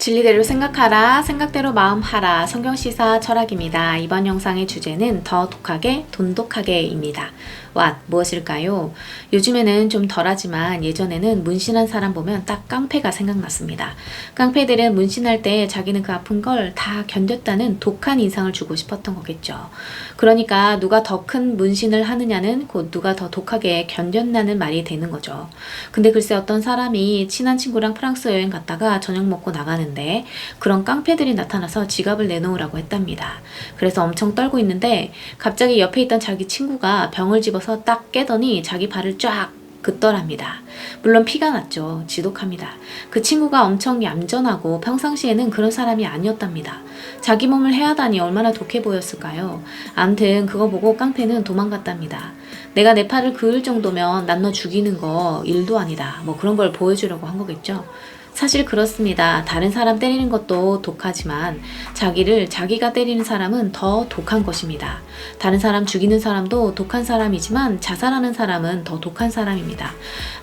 진리대로 생각하라, 생각대로 마음하라, 성경시사 철학입니다. 이번 영상의 주제는 더 독하게, 돈독하게입니다. 왓, 무엇일까요? 요즘에는 좀 덜하지만 예전에는 문신한 사람 보면 딱 깡패가 생각났습니다. 깡패들은 문신할 때 자기는 그 아픈 걸 다 견뎠다는 독한 인상을 주고 싶었던 거겠죠. 그러니까 누가 더 큰 문신을 하느냐는 곧 누가 더 독하게 견뎠나는 말이 되는 거죠. 근데 글쎄 어떤 사람이 친한 친구랑 프랑스 여행 갔다가 저녁 먹고 나가는 데 그런 깡패들이 나타나서 지갑을 내놓으라고 했답니다. 그래서 엄청 떨고 있는데 갑자기 옆에 있던 자기 친구가 병을 집어서 딱 깨더니 자기 발을 쫙 긋더랍니다. 물론 피가 났죠. 지독합니다. 그 친구가 엄청 얌전하고 평상시에는 그런 사람이 아니었답니다. 자기 몸을 해하다니 얼마나 독해 보였을까요? 암튼 그거 보고 깡패는 도망갔답니다. 내가 내 팔을 그을 정도면 난 너 죽이는 거 일도 아니다. 뭐 그런 걸 보여주려고 한 거겠죠. 사실 그렇습니다. 다른 사람 때리는 것도 독하지만 자기를 자기가 때리는 사람은 더 독한 것입니다. 다른 사람 죽이는 사람도 독한 사람이지만 자살하는 사람은 더 독한 사람입니다.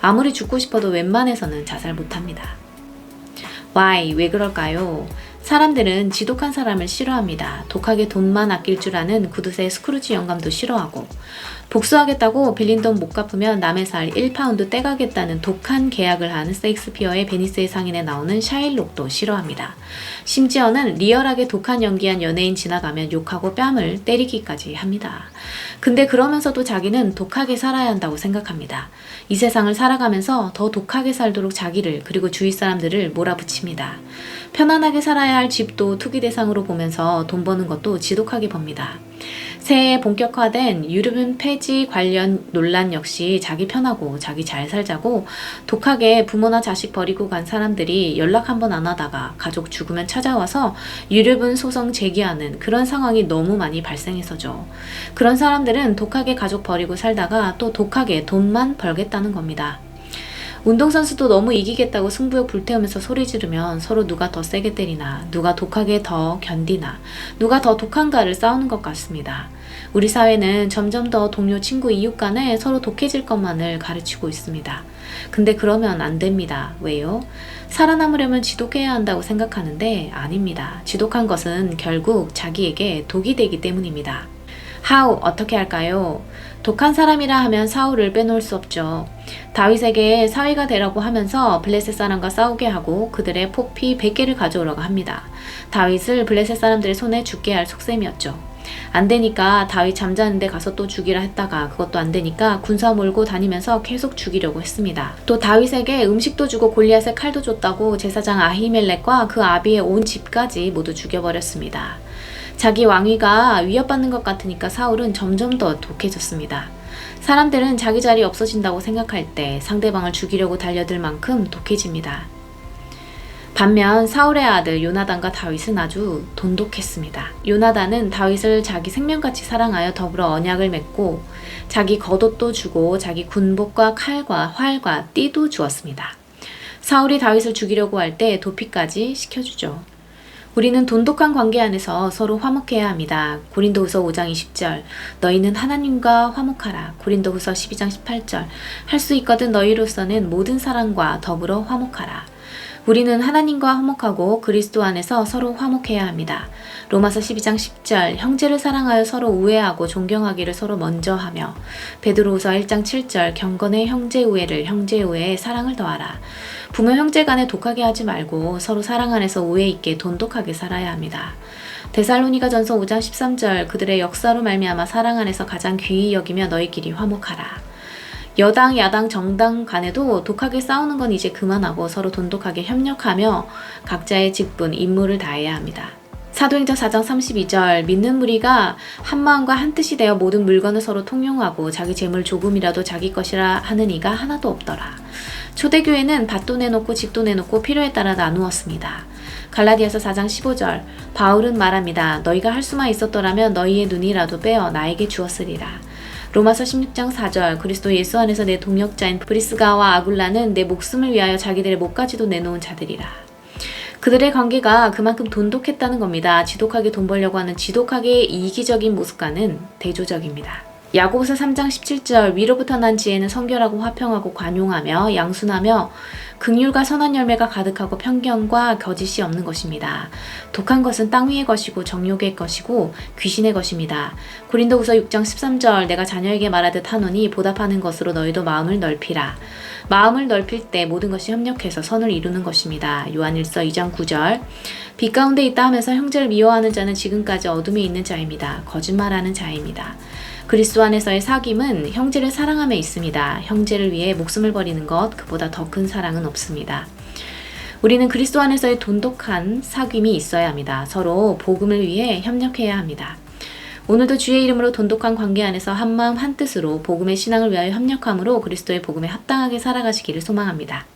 아무리 죽고 싶어도 웬만해서는 자살 못합니다. Why? 왜 그럴까요? 사람들은 지독한 사람을 싫어합니다. 독하게 돈만 아낄 줄 아는 구두쇠 스크루지 영감도 싫어하고 복수하겠다고 빌린 돈 못 갚으면 남의 살 1파운드 떼가겠다는 독한 계약을 하는 세익스피어의 베니스의 상인에 나오는 샤일록도 싫어합니다. 심지어는 리얼하게 독한 연기한 연예인 지나가면 욕하고 뺨을 때리기까지 합니다. 근데 그러면서도 자기는 독하게 살아야 한다고 생각합니다. 이 세상을 살아가면서 더 독하게 살도록 자기를 그리고 주위 사람들을 몰아붙입니다. 편안하게 살아 야 할 집도 투기 대상으로 보면서 돈 버는 것도 지독하게 법니다. 새해 본격화된 유류분 폐지 관련 논란 역시 자기 편하고 자기 잘 살자고 독하게 부모나 자식 버리고 간 사람들이 연락 한번 안 하다가 가족 죽으면 찾아와서 유류분 소송 제기하는 그런 상황이 너무 많이 발생해서죠. 그런 사람들은 독하게 가족 버리고 살다가 또 독하게 돈만 벌겠다는 겁니다. 운동선수도 너무 이기겠다고 승부욕 불태우면서 소리 지르면 서로 누가 더 세게 때리나, 누가 독하게 더 견디나, 누가 더 독한가를 싸우는 것 같습니다. 우리 사회는 점점 더 동료, 친구, 이웃 간에 서로 독해질 것만을 가르치고 있습니다. 근데 그러면 안 됩니다. 왜요? 살아남으려면 지독해야 한다고 생각하는데 아닙니다. 지독한 것은 결국 자기에게 독이 되기 때문입니다. How 어떻게 할까요? 독한 사람이라 하면 사울을 빼놓을 수 없죠. 다윗에게 사위가 되라고 하면서 블레셋 사람과 싸우게 하고 그들의 포피 100개를 가져오라고 합니다. 다윗을 블레셋 사람들의 손에 죽게 할 속셈이었죠. 안 되니까 다윗 잠자는데 가서 또 죽이라 했다가 그것도 안 되니까 군사 몰고 다니면서 계속 죽이려고 했습니다. 또 다윗에게 음식도 주고 골리앗의 칼도 줬다고 제사장 아히멜렉과 그 아비의 온 집까지 모두 죽여버렸습니다. 자기 왕위가 위협받는 것 같으니까 사울은 점점 더 독해졌습니다. 사람들은 자기 자리 없어진다고 생각할 때 상대방을 죽이려고 달려들 만큼 독해집니다. 반면 사울의 아들 요나단과 다윗은 아주 돈독했습니다. 요나단은 다윗을 자기 생명같이 사랑하여 더불어 언약을 맺고 자기 겉옷도 주고 자기 군복과 칼과 활과 띠도 주었습니다. 사울이 다윗을 죽이려고 할 때 도피까지 시켜주죠. 우리는 돈독한 관계 안에서 서로 화목해야 합니다. 고린도후서 5장 20절 너희는 하나님과 화목하라. 고린도후서 12장 18절 할 수 있거든 너희로서는 모든 사람과 더불어 화목하라. 우리는 하나님과 화목하고 그리스도 안에서 서로 화목해야 합니다. 로마서 12장 10절 형제를 사랑하여 서로 우애하고 존경하기를 서로 먼저 하며 베드로후서 1장 7절 경건의 형제 우애를 형제 우애에 사랑을 더하라. 부모 형제 간에 독하게 하지 말고 서로 사랑 안에서 우애 있게 돈독하게 살아야 합니다. 데살로니가 전서 5장 13절 그들의 역사로 말미암아 사랑 안에서 가장 귀히 여기며 너희끼리 화목하라. 여당, 야당, 정당 간에도 독하게 싸우는 건 이제 그만하고 서로 돈독하게 협력하며 각자의 직분, 임무를 다해야 합니다. 사도행전 4장 32절 믿는 무리가 한 마음과 한 뜻이 되어 모든 물건을 서로 통용하고 자기 재물 조금이라도 자기 것이라 하는 이가 하나도 없더라. 초대교회는 밭도 내놓고 집도 내놓고 필요에 따라 나누었습니다. 갈라디아서 4장 15절 바울은 말합니다. 너희가 할 수만 있었더라면 너희의 눈이라도 빼어 나에게 주었으리라. 로마서 16장 4절 그리스도 예수 안에서 내 동역자인 브리스가와 아굴라는 내 목숨을 위하여 자기들의 목까지도 내놓은 자들이라. 그들의 관계가 그만큼 돈독했다는 겁니다. 지독하게 돈 벌려고 하는 지독하게 이기적인 모습과는 대조적입니다. 야고보서 3장 17절 위로부터 난 지혜는 성결하고 화평하고 관용하며 양순하며 극률과 선한 열매가 가득하고 편견과 거짓이 없는 것입니다. 독한 것은 땅 위의 것이고 정욕의 것이고 귀신의 것입니다. 고린도후서 6장 13절 내가 자녀에게 말하듯 하노니 보답하는 것으로 너희도 마음을 넓히라. 마음을 넓힐 때 모든 것이 협력해서 선을 이루는 것입니다. 요한일서 2장 9절 빛 가운데 있다 하면서 형제를 미워하는 자는 지금까지 어둠에 있는 자입니다. 거짓말하는 자입니다. 그리스도 안에서의 사귐은 형제를 사랑함에 있습니다. 형제를 위해 목숨을 버리는 것 그보다 더 큰 사랑은 없습니다. 우리는 그리스도 안에서의 돈독한 사귐이 있어야 합니다. 서로 복음을 위해 협력해야 합니다. 오늘도 주의 이름으로 돈독한 관계 안에서 한마음 한뜻으로 복음의 신앙을 위하여 협력함으로 그리스도의 복음에 합당하게 살아가시기를 소망합니다.